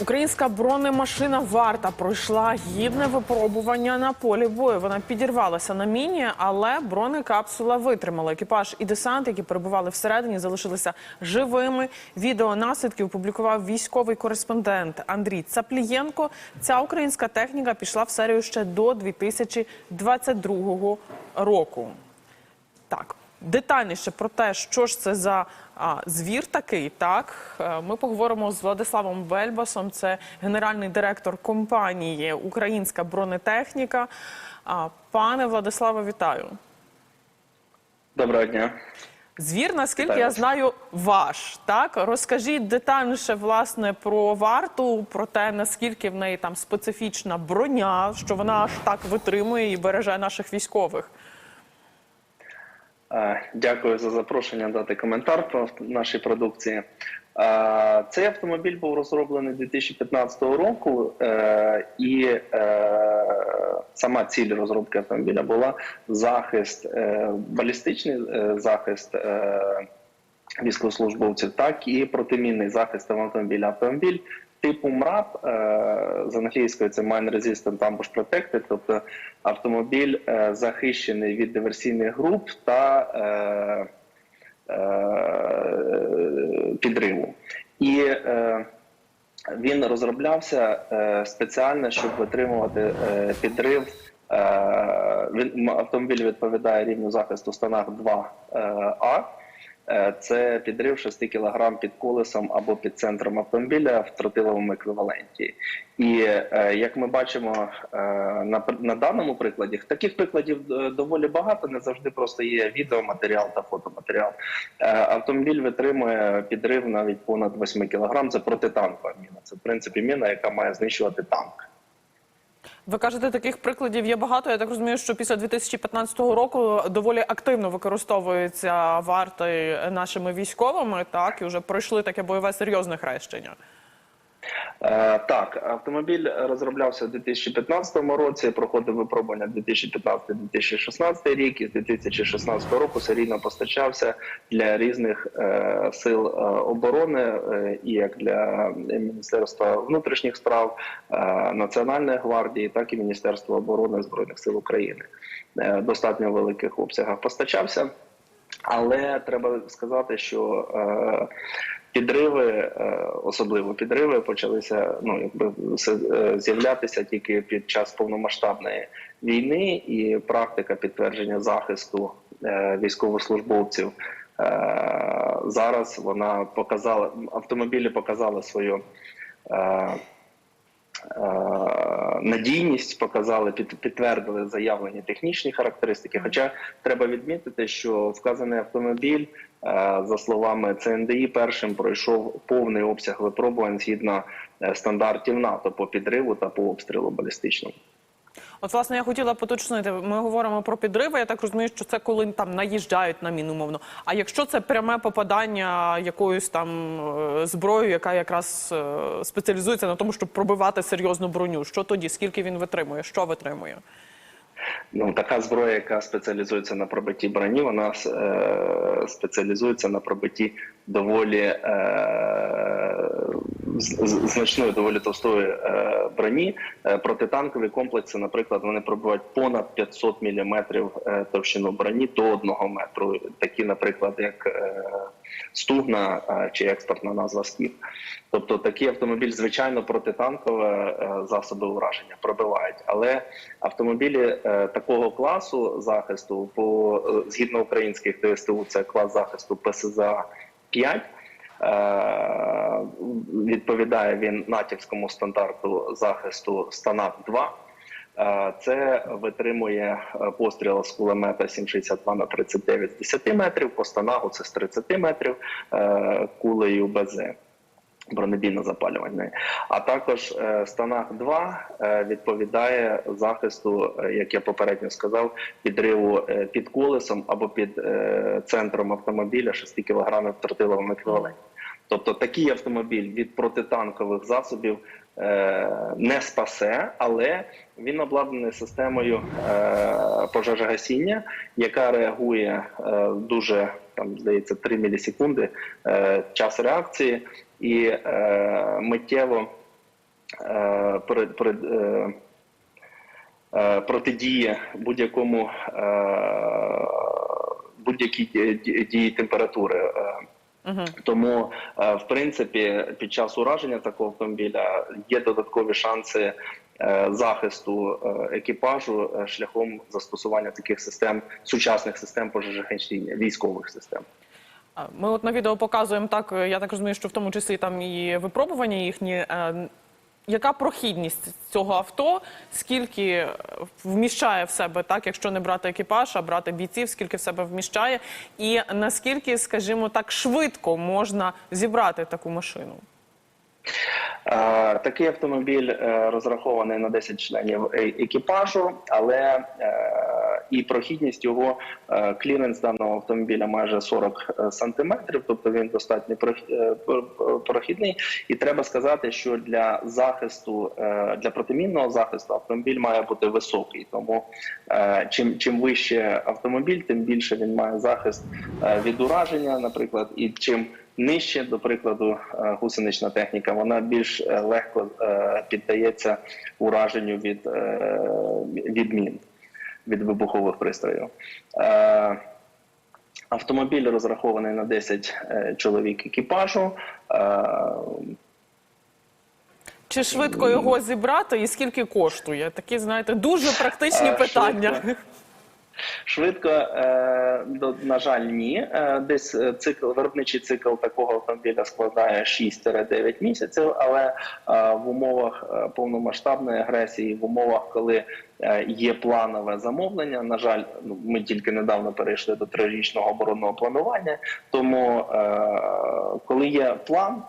Українська бронемашина варта пройшла гідне випробування на полі бою. Вона підірвалася на міні, але бронекапсула витримала. Екіпаж і десант, які перебували всередині, залишилися живими. Відео наслідків опублікував військовий кореспондент Андрій Цаплієнко. Ця українська техніка пішла в серію ще до 2022 року. Так, детальніше про те, що ж це за а, звір такий, так е, ми поговоримо з Владиславом Бельбасом. Це генеральний директор компанії Українська бронетехніка. А, пане Владиславе, вітаю. Доброго дня. Звір, наскільки Вітаю я знаю, ваш. Так розкажіть детальніше власне про варту, про те, наскільки в неї там специфічна броня, що вона аж так витримує і береже наших військових. Дякую за запрошення дати коментар про авто- наші продукції. Цей автомобіль був розроблений 2015 року, е, і е, сама ціль розробки автомобіля була захист, е, балістичний захист військовослужбовців, так і протимінний захист автомобіля. Автомобіль типу МРАП е, з англійської це Mine Resistant Ambush Protected, тобто автомобіль е, захищений від диверсійних груп та е, підриву. І він розроблявся спеціально, щоб витримувати підрив. Автомобіль відповідає рівню захисту станах 2А. Е, Це підрив 6 кг під колесом або під центром автомобіля в тротиловому еквіваленті. І е, як ми бачимо е, на, на даному прикладі, таких прикладів доволі багато, не завжди просто є відеоматеріал та фотоматеріал. Автомобіль витримує підрив навіть понад 8 кг. Це протитанкова міна. Це в принципі міна, яка має знищувати танк. Ви кажете, таких прикладів є багато. Я так розумію, що після 2015 року доволі активно використовуються варти нашими військовими, так і вже пройшли таке бойове серйозне хрещення. Е, Так, автомобіль розроблявся у 2015 році, проходив випробування 2015-2016 рік. І з 2016 року серійно постачався для різних е, сил е, оборони, і як для Міністерства внутрішніх справ, Національної гвардії, так і Міністерства оборони Збройних сил України. Достатньо великих обсягах постачався. Але треба сказати, що підриви, е, особливо підриви, почалися ну якби е, з'являтися тільки під час повномасштабної війни, і практика підтвердження захисту е, військовослужбовців зараз вона показала автомобілі показали свою. Надійність показали, під, підтвердили заявлені технічні характеристики. Хоча треба відмітити, що вказаний автомобіль, е, за словами ЦНДІ, першим пройшов повний обсяг випробувань згідно е, стандартів НАТО по підриву та по обстрілу балістичному. От, власне, я хотіла поточнити. Ми говоримо про підриви. Я так розумію, що це коли там наїжджають на міну, мовно. А якщо це пряме попадання якоюсь там е, зброєю, яка якраз е, спеціалізується на тому, щоб пробивати серйозну броню, що тоді? Скільки він витримує? Що витримує? Ну, така зброя, яка спеціалізується на пробитті броні, вона е, спеціалізується на пробитті доволі е, значної, доволі товстої е, броні. Е, протитанкові комплекси, наприклад, вони пробивають понад 500 мм е, товщину броні до 1 метру. Такі, наприклад, як стугна чи експортна назва СКІП. Тобто такий автомобіль, звичайно, протитанкове засоби ураження пробивають, але автомобілі такого класу захисту, по згідно українських ТСТУ, це клас захисту ПСЗА 5. Е, відповідає він натівському стандарту захисту станат 2 Е, Це витримує е, постріл з кулемета 7,62 на 39 з 10 метрів, по станагу це з 30 метрів кулею БЗ бронебійно запалювальної. А також е, станах 2 е, відповідає захисту, е, як я попередньо сказав, підриву під колесом або під центром автомобіля 6 кг в тротиловому еквіваленті. Тобто такий автомобіль від протитанкових засобів не спасе, але він обладнаний системою пожежогасіння, яка реагує дуже там здається 3 мілісекунди час реакції, і е, миттєво е, при- при- е, е, протидіє будь-якому е, будь-якій ді- ді- дії температури. Е, Тому, е, в принципі, під час ураження такого автомобіля є додаткові шанси захисту екіпажу шляхом застосування таких систем, сучасних систем пожежогасіння, військових систем. Ми от на відео показуємо так. е, Я так розумію, що в тому числі там і випробування їхні. Е, Яка прохідність цього авто? Скільки е, вміщає в себе, так, якщо не брати екіпаж, а брати бійців, скільки в себе вміщає, і наскільки, скажімо так, швидко можна зібрати таку машину? Такий автомобіль розрахований на 10 членів екіпажу, але і прохідність його е, кліренс даного автомобіля майже 40 сантиметрів, тобто він достатньо е, прохідний. І треба сказати, що для захисту е, для протимінного захисту автомобіль має бути високий. Тому е, чим чим вище автомобіль, тим більше він має захист е, від ураження, наприклад, і чим Нижче, до прикладу, е, гусенична техніка, вона більш е, легко е, піддається ураженню від, е, від мін, від вибухових пристроїв. Е, Автомобіль розрахований на 10 е, чоловік екіпажу. Е, Чи швидко його зібрати і скільки коштує? Такі, знаєте, дуже практичні питання. Швидко. Е, на жаль, ні. Е, Десь е, цикл, виробничий цикл такого автомобіля складає 6-9 місяців, але в умовах повномасштабної агресії, в умовах, коли є планове замовлення, на жаль, ну, ми тільки недавно перейшли до трирічного оборонного планування. Тому, коли є план,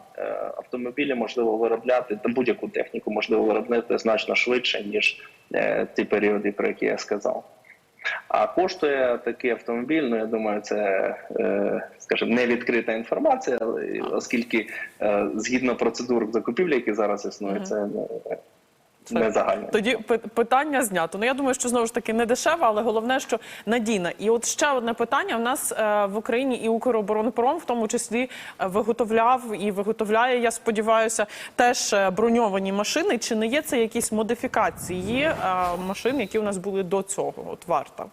автомобілі можливо виробляти та будь-яку техніку можливо виробляти значно швидше ніж ті періоди, про які я сказав. А коштує такий автомобіль, ну я думаю, це, е, скажімо, не відкрита інформація, оскільки е, згідно процедур закупівлі, які зараз існують, це не, не загально. Тоді пи- питання знято. Ну я думаю, що знову ж таки не дешево, але головне, що надійна. І от ще одне питання: у нас е, в Україні і Укроборонпром в тому числі е, виготовляв і виготовляє, я сподіваюся, теж е, броньовані машини. Чи не є це якісь модифікації машин, які у нас були до цього? От варта.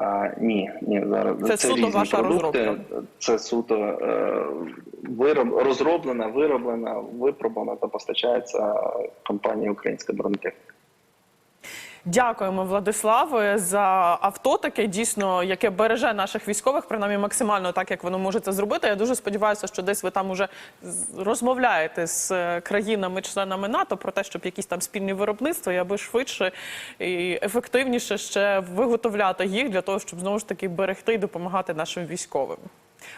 А, ні, ні, зараз Це суто різні ваша продукти. розробка? Це суто е, вироб, розроблена, вироблена, випробана та постачається компанією Українська бронетехніка. Дякуємо, Владиславе, за авто таке дійсно, яке береже наших військових, принаймні максимально так, як воно може це зробити. Я дуже сподіваюся, що десь ви там уже розмовляєте з е, країнами-членами НАТО про те, щоб якісь там спільні виробництва, і аби швидше і ефективніше ще виготовляти їх для того, щоб знову ж таки берегти і допомагати нашим військовим.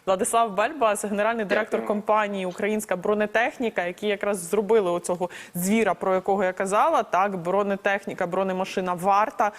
Владислав Бельбас, генеральний директор компанії Українська бронетехніка, які якраз зробили оцього звіра, про якого я казала. Так, бронетехніка, бронемашина варта.